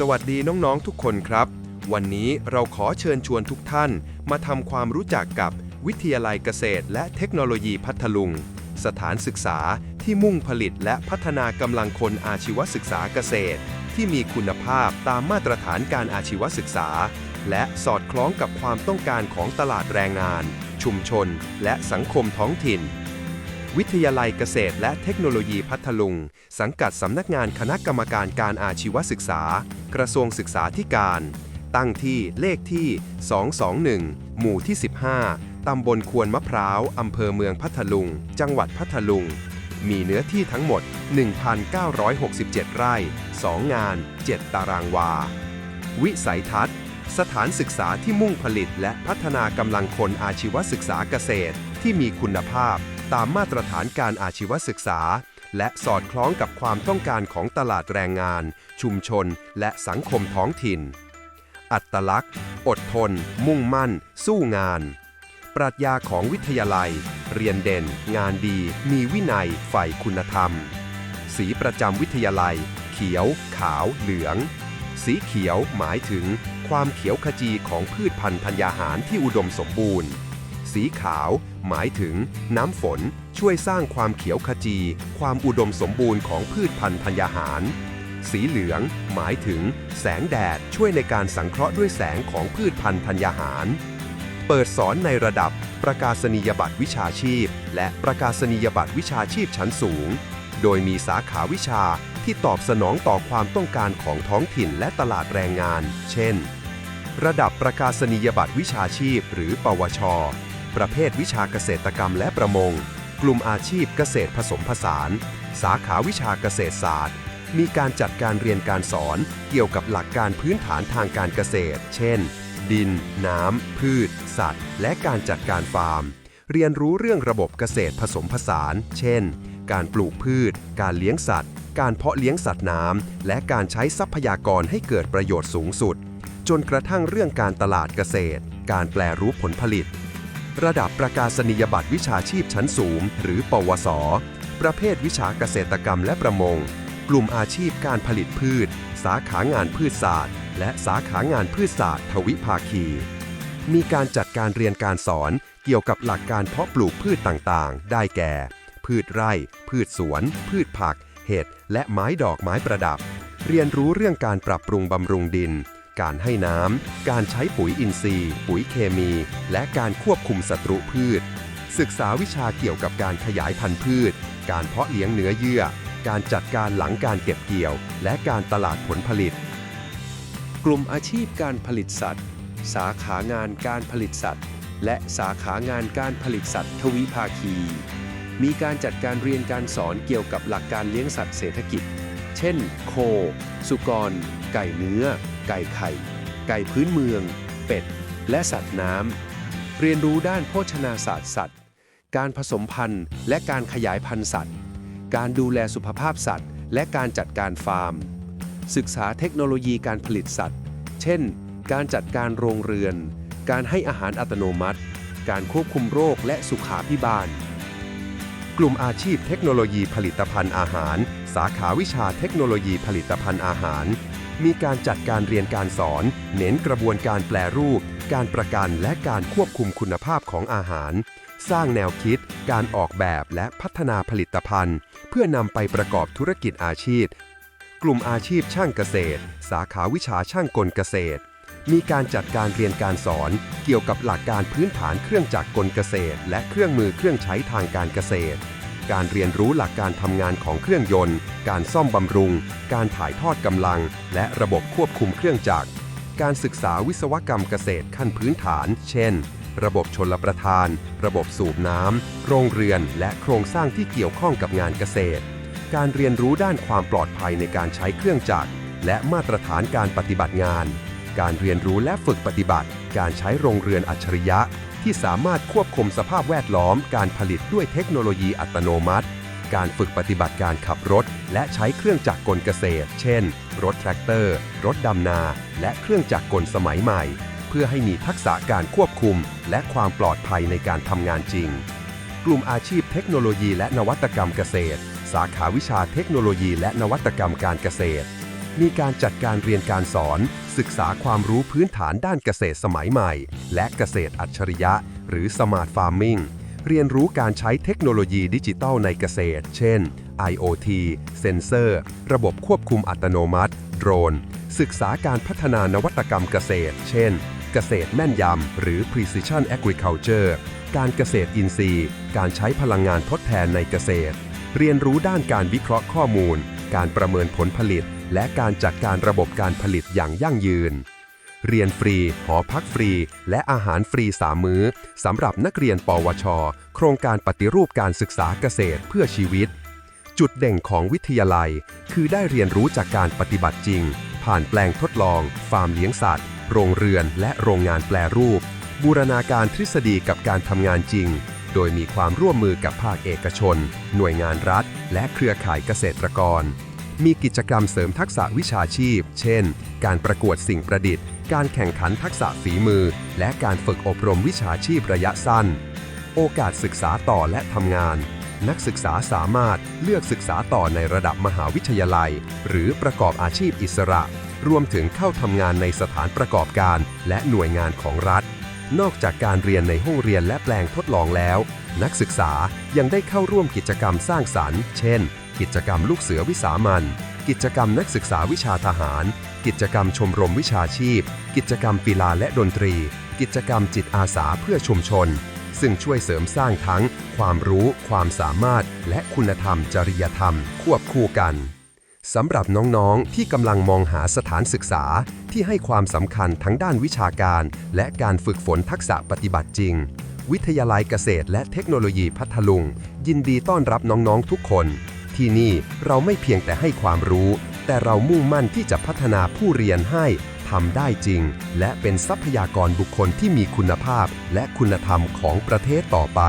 สวัสดีน้องๆทุกคนครับ วันนี้เราขอเชิญชวนทุกท่าน มาทำความรู้จักกับวิทยาลัยเกษตร และเทคโนโลยีพัทลุง สถานศึกษาที่มุ่งผลิตและพัฒนากำลังคนอาชีวศึกษาเกษตร ที่มีคุณภาพตามมาตรฐานการอาชีวศึกษา และสอดคล้องกับความต้องการของตลาดแรงงาน ชุมชน และสังคมท้องถิ่น วิทยาลัยเกษตรและเทคโนโลยีพัทลุง สังกัดสำนักงานคณะกรรมการการอาชีวศึกษา กระทรวงศึกษาธิการ ตั้งที่เลขที่ 221 หมู่ที่ 15 ตำบลควนมะพร้าว อำเภอเมืองพัทลุง จังหวัดพัทลุง มีเนื้อที่ทั้งหมด 1,967 ไร่ 2 งาน 7 ตารางวา วิสัยทัศน์สถานศึกษาที่มุ่งผลิตและพัฒนากำลังคนอาชีวศึกษาเกษตรที่มีคุณภาพ ตามมาตรฐานการอาชีวศึกษา และสอดคล้องกับความต้องการของตลาดแรงงาน ชุมชน และสังคมท้องถิ่น อัตลักษณ์ อดทน มุ่งมั่น สู้งาน ปรัชญาของวิทยาลัย เรียนเด่น งานดี มีวินัยใฝ่คุณธรรม สีประจำวิทยาลัย เขียว ขาว เหลือง สีเขียวหมายถึงความเขียวขจีของพืชพันธุ์ธัญญาหารที่อุดมสมบูรณ์ สีขาว หมายถึงน้ำฝนช่วยสร้างความเขียวขจี ความอุดมสมบูรณ์ของพืชพันธุ์ธัญญาหาร สีเหลือง หมายถึง แสงแดดช่วยในการสังเคราะห์ด้วยแสงของพืชพันธุ์ธัญญาหาร เปิดสอนในระดับประกาศนียบัตรวิชาชีพ และประกาศนียบัตรวิชาชีพชั้นสูง โดยมีสาขาวิชาที่ตอบสนองต่อความต้องการของท้องถิ่นและตลาดแรงงาน เช่น ระดับประกาศนียบัตรวิชาชีพ หรือ ปวช ประเภทวิชาเกษตรกรรมและประมง กลุ่มอาชีพเกษตรผสมผสาน สาขาวิชาเกษตรศาสตร์ มีการจัดการเรียนการสอนเกี่ยวกับหลักการพื้นฐานทางการเกษตร เช่น ดิน น้ำ พืช สัตว์ และการจัดการฟาร์ม เรียนรู้เรื่องระบบเกษตรผสมผสาน เช่น การปลูกพืช การเลี้ยงสัตว์ การเพาะเลี้ยงสัตว์น้ำ และการใช้ทรัพยากรให้เกิดประโยชน์สูงสุด จนกระทั่งเรื่องการตลาดเกษตร การแปลรูปผลผลิต ระดับประกาศนียบัตรวิชาชีพชั้นสูง หรือ ปวส ประเภทวิชาเกษตรกรรมและประมง กลุ่มอาชีพการผลิตพืช สาขางานพืชศาสตร์ และสาขางานพืชศาสตร์ทวิภาคี มีการจัดการเรียนการสอนเกี่ยวกับหลักการเพาะปลูกพืชต่างๆ ได้แก่ พืชไร่ พืชสวน พืชผัก เห็ด และไม้ดอกไม้ประดับ เรียนรู้เรื่องการปรับปรุงบำรุงดิน การให้น้ำ การใช้ปุ๋ยอินทรีย์ ปุ๋ยเคมี และการควบคุมศัตรูพืช ศึกษาวิชาเกี่ยวกับการขยายพันธุ์พืช การเพาะเลี้ยงเนื้อเยื่อ การจัดการหลังการเก็บเกี่ยว และการตลาดผลผลิต กลุ่มอาชีพการผลิตสัตว์ สาขางานการผลิตสัตว์ และสาขางานการผลิตสัตว์ ทวิภาคี มีการจัดการเรียนการสอนเกี่ยวกับหลักการเลี้ยงสัตว์เศรษฐกิจ เช่น โค สุกร ไก่เนื้อ ไก่ไข่ ไก่พื้นเมือง เป็ด และสัตว์น้ำ เรียนรู้ด้านโภชนาศาสตร์สัตว์ การผสมพันธุ์ และการขยายพันธุ์สัตว์ การดูแลสุขภาพสัตว์ และการจัดการฟาร์ม ศึกษาเทคโนโลยีการผลิตสัตว์ เช่น การจัดการโรงเรือน การให้อาหารอัตโนมัติ การควบคุมโรคและสุขาพิบาลกลุ่มอาชีพเทคโนโลยีผลิตภัณฑ์อาหาร สาขาวิชาเทคโนโลยีผลิตภัณฑ์อาหาร มีการจัดการเรียนการสอน เน้นกระบวนการแปลรูป การประกันและการควบคุมคุณภาพของอาหาร สร้างแนวคิด การออกแบบและพัฒนาผลิตภัณฑ์ เพื่อนำไปประกอบธุรกิจอาชีพ กลุ่มอาชีพช่างเกษตร สาขาวิชาช่างกลเกษตร มีการจัดการเรียนการสอน เกี่ยวกับหลักการพื้นฐานเครื่องจักรกลเกษตร และเครื่องมือเครื่องใช้ทางการเกษตร การเรียนรู้หลักการทำงานของเครื่องยนต์ การซ่อมบำรุง การถ่ายทอดกำลัง และระบบควบคุมเครื่องจักร การศึกษาวิศวกรรมเกษตรขั้นพื้นฐาน เช่น ระบบชนลประทาน ระบบสูบน้ำ โรงเรือน และโครงสร้างที่เกี่ยวข้องกับงานเกษตร การเรียนรู้ด้านความปลอดภัยในการใช้เครื่องจักร และมาตรฐานการปฏิบัติงาน การเรียนรู้และฝึกปฏิบัติ การใช้โรงเรือนอัจฉริยะ ที่สามารถควบคุมสภาพแวดล้อม การผลิตด้วยเทคโนโลยีอัตโนมัติ การฝึกปฏิบัติการขับรถ และใช้เครื่องจักรกลเกษตร เช่น รถแทรกเตอร์ รถดำนา และเครื่องจักรกลสมัยใหม่ เพื่อให้มีทักษะการควบคุม และความปลอดภัยในการทำงานจริง กลุ่มอาชีพเทคโนโลยีและนวัตกรรมเกษตร สาขาวิชาเทคโนโลยีและนวัตกรรมการเกษตร มีการจัดการเรียนการสอน ศึกษาความรู้พื้นฐานด้านเกษตรสมัยใหม่ และเกษตรอัจฉริยะ หรือ Smart Farming เรียนรู้การใช้เทคโนโลยีดิจิทัลในเกษตร เช่น IoT เซนเซอร์ ระบบควบคุมอัตโนมัติ โดรน ศึกษาการพัฒนานวัตกรรมเกษตร เช่น เกษตรแม่นยำ หรือ Precision Agriculture การเกษตรอินทรีย์ การใช้พลังงานทดแทนในเกษตร เรียนรู้ด้านการวิเคราะห์ข้อมูล การประเมินผลผลิต และการจัดการระบบการผลิตอย่างยั่งยืน เรียนฟรี หอพักฟรี และอาหารฟรี3มื้อสำหรับนักเรียนปวช โครงการปฏิรูปการศึกษาเกษตรเพื่อชีวิต จุดเด่นของวิทยาลัย คือได้เรียนรู้จากการปฏิบัติจริง ผ่านแปลงทดลอง ฟาร์มเลี้ยงสัตว์ โรงเรือนและโรงงานแปลรูป บูรณาการทฤษฎีกับการทำงานจริงโดยมีความร่วมมือกับภาคเอกชน หน่วยงานรัฐ และเครือข่ายเกษตรกร มีกิจกรรมเสริมทักษะวิชาชีพ เช่น การประกวดสิ่งประดิษฐ์ การแข่งขันทักษะฝีมือ และการฝึกอบรมวิชาชีพระยะสั้น โอกาสศึกษาต่อและทำงาน นักศึกษาสามารถเลือกศึกษาต่อในระดับมหาวิทยาลัย หรือประกอบอาชีพอิสระ รวมถึงเข้าทำงานในสถานประกอบการและหน่วยงานของรัฐ นอกจากการเรียนในห้องเรียนและแปลงทดลองแล้ว นักศึกษายังได้เข้าร่วมกิจกรรมสร้างสรรค์ เช่น กิจกรรมลูกเสือวิสามันกิจกรรมนักศึกษาวิชาทหาร กิจกรรมชมรมวิชาชีพ กิจกรรมกีฬาและดนตรี กิจกรรมจิตอาสาเพื่อชุมชน ซึ่งช่วยเสริมสร้างทั้ง ความรู้ ความสามารถ และคุณธรรม จริยธรรม ควบคู่กันสำหรับน้องๆ ที่กำลังมองหาสถานศึกษาที่ให้ความสำคัญทั้งด้านวิชาการ และการฝึกฝนทักษะปฏิบัติจริง วิทยาลัยเกษตรและเทคโนโลยีพัทลุง ยินดีต้อนรับน้องๆทุกคน ที่นี่เราไม่เพียงแต่ให้ความรู้ แต่เรามุ่งมั่นที่จะพัฒนาผู้เรียนให้ทำได้จริง และเป็นทรัพยากรบุคคลที่มีคุณภาพและคุณธรรมของประเทศต่อไป